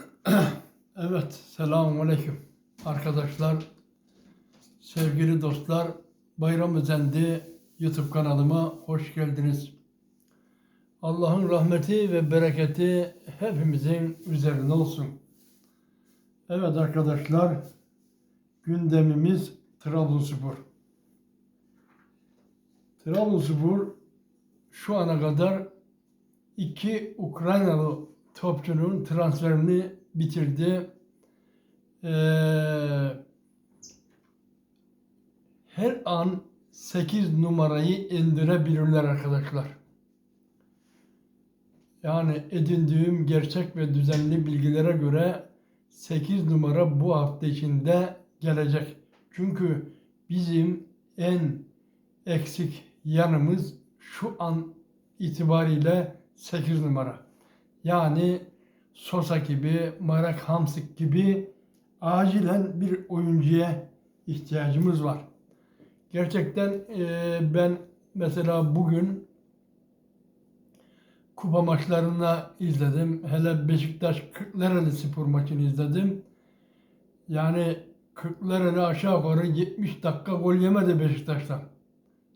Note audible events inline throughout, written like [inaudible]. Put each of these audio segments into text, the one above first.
[clears throat] Evet, selamun aleyküm. Arkadaşlar, sevgili dostlar, Bayram Özendi YouTube kanalıma hoş geldiniz. Allah'ın rahmeti ve bereketi hepimizin üzerine olsun. Evet arkadaşlar, gündemimiz Trabzonspor. Trabzonspor şu ana kadar iki Ukraynalı topçunun transferini bitirdi. Ee, her an 8 numarayı indirebilirler arkadaşlar. Yani edindiğim gerçek ve düzenli bilgilere göre 8 numara bu hafta içinde gelecek. Çünkü bizim en eksik yanımız şu an itibariyle 8 numara. Yani Sosa gibi, Marek Hamsik gibi acilen bir oyuncuya ihtiyacımız var. Gerçekten e, ben mesela bugün kupa maçlarını izledim. Hele Beşiktaş Kırklareli spor maçını izledim. Yani Kırklareli aşağı yukarı 70 dakika gol yemedi Beşiktaş'tan.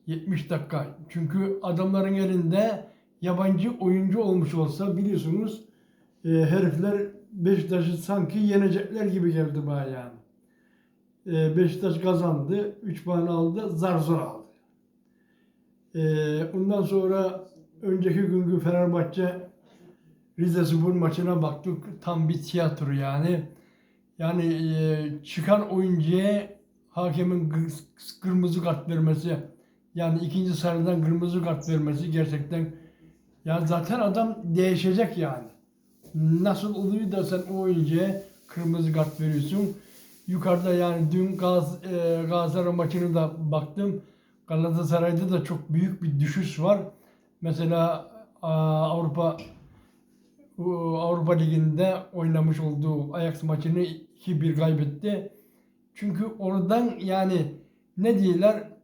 70 dakika. Çünkü adamların elinde yabancı oyuncu olmuş olsa biliyorsunuz e, herifler Beşiktaş'ı sanki yenecekler gibi geldi bana yani. E, Beşiktaş kazandı. 3 puan aldı. Zar zor aldı. E, ondan sonra önceki günkü Fenerbahçe Rize Spor maçına baktık. Tam bir tiyatro yani. Yani e, çıkan oyuncuya hakemin kırmızı kart vermesi yani ikinci sarıdan kırmızı kart vermesi gerçekten ya zaten adam değişecek yani. Nasıl oluyor da sen o oyuncuya kırmızı kart veriyorsun? Yukarıda yani dün Gaz, e, Galatasaray maçını da baktım. Galatasaray'da da çok büyük bir düşüş var. Mesela Avrupa Avrupa Ligi'nde oynamış olduğu Ajax maçını 2-1 kaybetti. Çünkü oradan yani ne diyorlar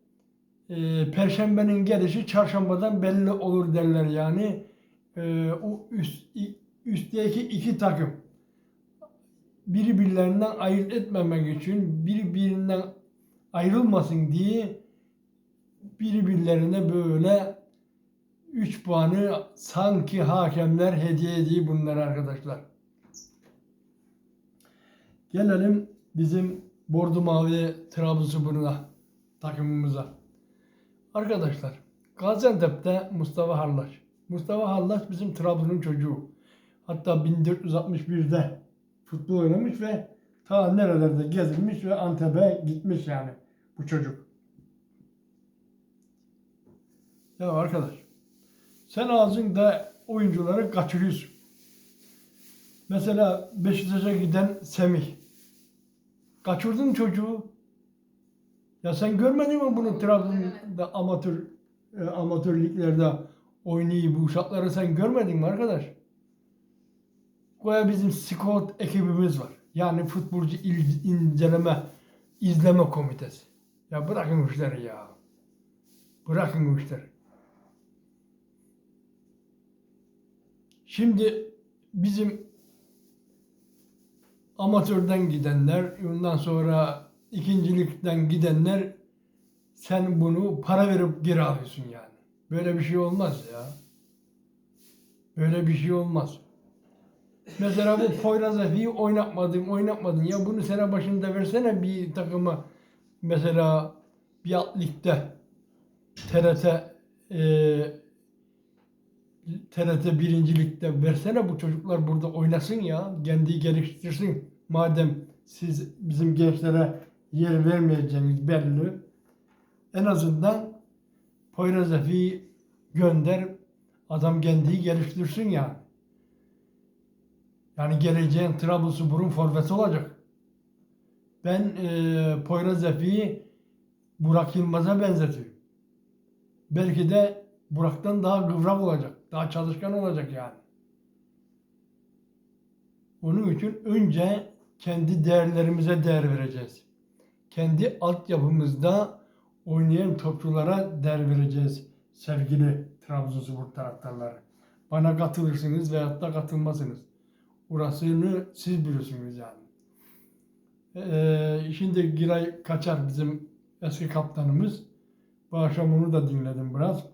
e, Perşembenin gelişi çarşambadan belli olur derler yani. E, o üst, üstteki iki takım birbirlerinden ayırt etmemek için birbirinden ayrılmasın diye birbirlerine böyle 3 puanı sanki hakemler hediye ediyor bunlar arkadaşlar. Gelelim bizim Bordo Mavi Trabzonspor'una takımımıza. Arkadaşlar Gaziantep'te Mustafa Harlaç. Mustafa Harlaç bizim Trabzon'un çocuğu. Hatta 1461'de futbol oynamış ve ta nerelerde gezilmiş ve Antep'e gitmiş yani bu çocuk. Ya arkadaş sen ağzında oyuncuları kaçırıyorsun. Mesela Beşiktaş'a giden Semih. Kaçırdın çocuğu. Ya sen görmedin mi bunu Trabzon'da amatör e, amatör liglerde oynuyor bu uşakları sen görmedin mi arkadaş? Koya bizim scout ekibimiz var. Yani futbolcu il- inceleme, izleme komitesi. Ya bırakın işleri ya. Bırakın işleri. Şimdi bizim amatörden gidenler, ondan sonra ikincilikten gidenler sen bunu para verip geri alıyorsun yani. Böyle bir şey olmaz ya. Böyle bir şey olmaz. Mesela bu Poyraz Efe'yi oynatmadın, oynatmadın. Ya bunu sene başında versene bir takıma. Mesela bir alt ligde TRT e, TRT birincilikte versene bu çocuklar burada oynasın ya. Kendi geliştirsin. Madem siz bizim gençlere yer vermeyeceğiniz belli. En azından Poyraz Efe'yi gönder. Adam kendiyi geliştirsin yani. Yani geleceğin Trabzonspor'un forveti olacak. Ben e, Poyraz Burak Yılmaz'a benzetiyorum. Belki de Burak'tan daha kıvrak olacak. Daha çalışkan olacak yani. Onun için önce kendi değerlerimize değer vereceğiz. Kendi altyapımızda oynayan topçulara değer vereceğiz sevgili Trabzonspor taraftarları. Bana katılırsınız veyahut da katılmazsınız. Orasını siz biliyorsunuz yani. Ee, şimdi Giray Kaçar bizim eski kaptanımız. Bu akşam onu da dinledim biraz.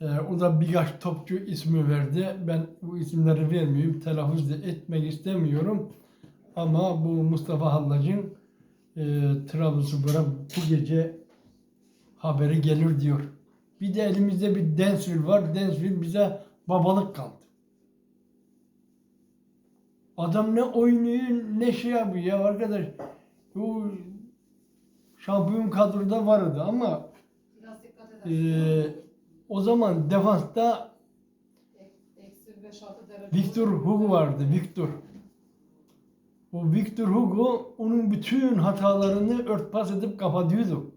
Ee, o da birkaç topçu ismi verdi. Ben bu isimleri vermeyeyim, telaffuz etmek istemiyorum. Ama bu Mustafa Hallac'ın e, Trabzonspor'a bu gece haberi gelir diyor. Bir de elimizde bir Densville var. Densville bize babalık kaldı. Adam ne oynuyor ne şey yapıyor ya arkadaş. Bu şampiyon kadroda vardı ama e, o zaman defansta Eksi 5-6 derece. Victor Hugo vardı. Victor. O Victor Hugo onun bütün hatalarını örtbas edip kapatıyordu.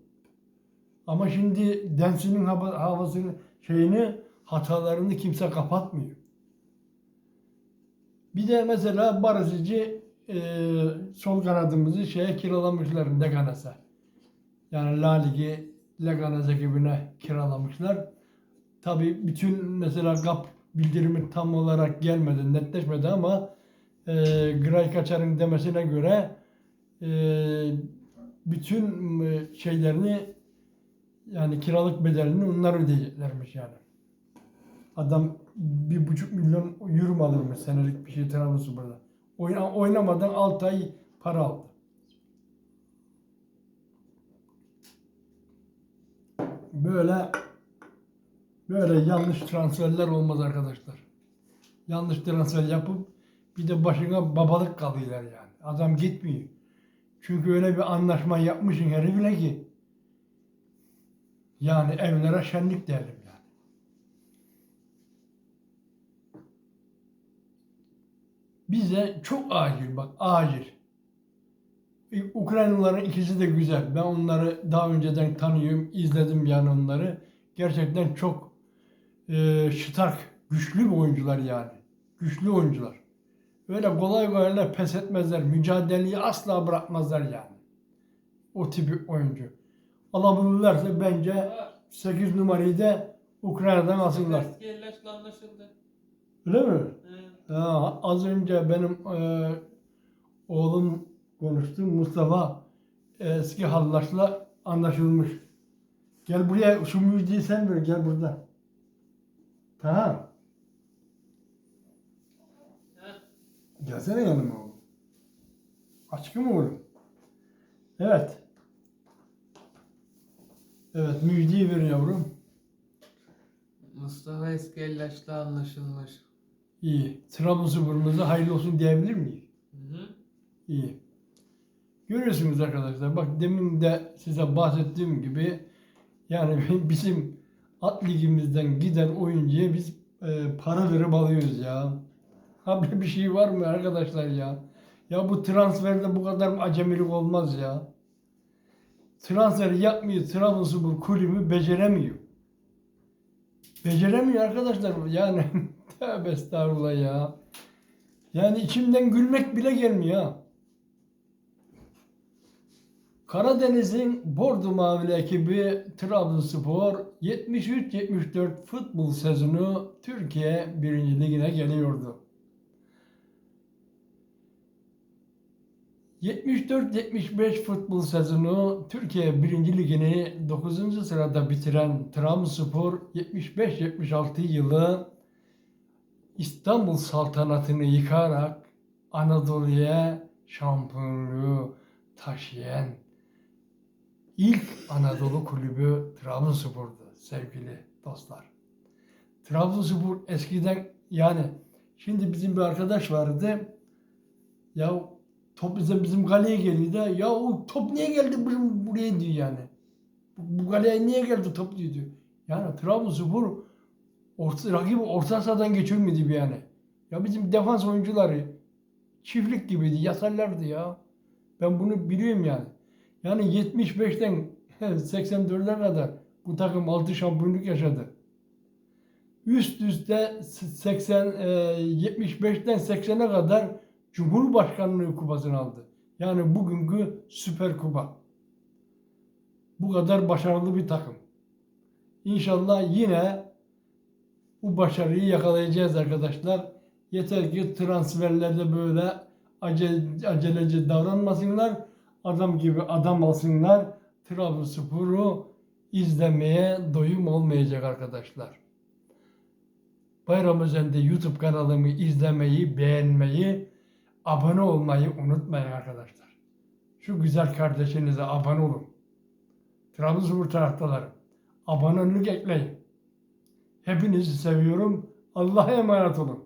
Ama şimdi Densi'nin hava- havasını şeyini hatalarını kimse kapatmıyor. Bir de mesela Barışıcı e, sol kanadımızı şeye kiralamışlar Leganas'a. Yani La Ligi Leganas ekibine kiralamışlar. Tabii bütün mesela GAP bildirimi tam olarak gelmedi, netleşmedi ama e, Gray Kaçar'ın demesine göre e, bütün e, şeylerini yani kiralık bedelini onlar ödeyeceklermiş yani. Adam bir buçuk milyon euro mu alırmış senelik bir şey Trabzonspor'da. Oyna, oynamadan 6 ay para aldı. Böyle böyle yanlış transferler olmaz arkadaşlar. Yanlış transfer yapıp bir de başına babalık kalıyorlar yani. Adam gitmiyor. Çünkü öyle bir anlaşma yapmışsın herifle ki yani evlere şenlik derim yani. Bize çok acil bak acil. E, Ukraynalıların ikisi de güzel. Ben onları daha önceden tanıyorum, izledim yani onları. Gerçekten çok e, şıtark, güçlü oyuncular yani. Güçlü oyuncular. Öyle kolay kolay pes etmezler. Mücadeleyi asla bırakmazlar yani. O tip oyuncu. Alabilirlerse bence Var. 8 numarayı da Ukrayna'dan alsınlar. Eski anlaşıldı. Öyle mi? Ha, az önce benim e, oğlum konuştu. Mustafa eski Hallaç'la anlaşılmış. Gel buraya şu müjdeyi sen ver gel burada. Tamam. Gelsene yanıma oğlum. Aşkım oğlum. Evet. Evet müjdeyi ver yavrum. Mustafa eski elleşle anlaşılmış. İyi. Trabzonspor'umuza hayırlı olsun diyebilir miyiz? Hı hı. İyi. Görüyorsunuz arkadaşlar. Bak demin de size bahsettiğim gibi yani [laughs] bizim at ligimizden giden oyuncuya biz e, para verip alıyoruz ya. [laughs] Böyle bir şey var mı arkadaşlar ya? Ya bu transferde bu kadar acemilik olmaz ya. Transfer yapmıyor. Trabzonspor kulübü beceremiyor. Beceremiyor arkadaşlar. Yani [laughs] tövbe estağfurullah ya. Yani içimden gülmek bile gelmiyor ha. Karadeniz'in Bordo Mavili ekibi Trabzonspor 73-74 futbol sezonu Türkiye 1. Ligi'ne geliyordu. 74-75 futbol sezonu Türkiye 1. Ligi'ni 9. sırada bitiren Trabzonspor 75-76 yılı İstanbul saltanatını yıkarak Anadolu'ya şampiyonluğu taşıyan ilk Anadolu kulübü Trabzonspor'du sevgili dostlar. Trabzonspor eskiden yani şimdi bizim bir arkadaş vardı. Ya top bize bizim kaleye geliyordu. Ya o top niye geldi bizim buraya diyor yani. Bu, bu kaleye niye geldi top diyor. diyor. Yani Trabzonspor orta, rakibi orta sahadan geçirmedi bir yani. Ya bizim defans oyuncuları çiftlik gibiydi, yatarlardı ya. Ben bunu biliyorum yani. Yani 75'ten 84'e [laughs] kadar bu takım 6 şampiyonluk yaşadı. Üst üste 80 e, 75'ten 80'e kadar Cumhurbaşkanlığı kupasını aldı. Yani bugünkü Süper Kupa. Bu kadar başarılı bir takım. İnşallah yine bu başarıyı yakalayacağız arkadaşlar. Yeter ki transferlerde böyle acele, aceleci davranmasınlar. Adam gibi adam alsınlar. Trabzonspor'u izlemeye doyum olmayacak arkadaşlar. Bayram Özen'de YouTube kanalımı izlemeyi, beğenmeyi, abone olmayı unutmayın arkadaşlar. Şu güzel kardeşinize abone olun. Trabzonspor taraftarları. Abonelik ekleyin. Hepinizi seviyorum. Allah'a emanet olun.